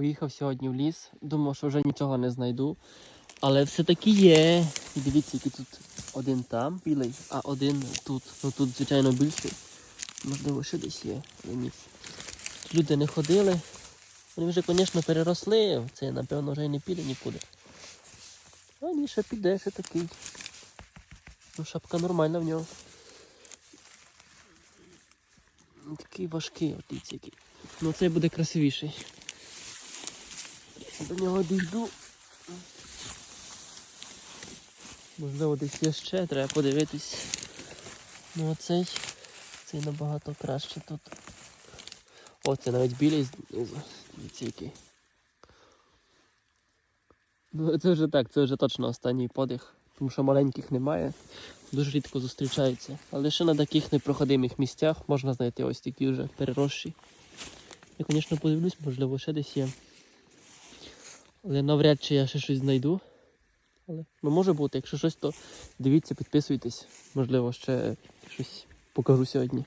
Поїхав сьогодні в ліс, думав, що вже нічого не знайду. Але все-таки є. Дивіться, який тут один там білий, а один тут. Ну тут, звичайно, більший. Можливо, ще десь є. Люди не ходили. Вони вже, звісно, переросли. Це, напевно, вже і не піде нікуди. А ні, ще піде, ще такий. Ну, шапка нормальна в нього. Такий важкий, от який. Ну цей буде красивіший. До нього дійду. Можливо, десь є ще, треба подивитись. Ну оцей, цей набагато краще тут. О, це навіть білий знизу. Який. Ну це вже так, це вже точно останній подих, тому що маленьких немає. Дуже рідко зустрічаються. Але ще на таких непроходимих місцях можна знайти ось такі вже переросші. Я, звісно, подивлюсь, можливо, ще десь є. Але навряд чи я ще щось знайду. Але ну може бути, якщо щось, то дивіться, підписуйтесь. Можливо, ще щось покажу сьогодні.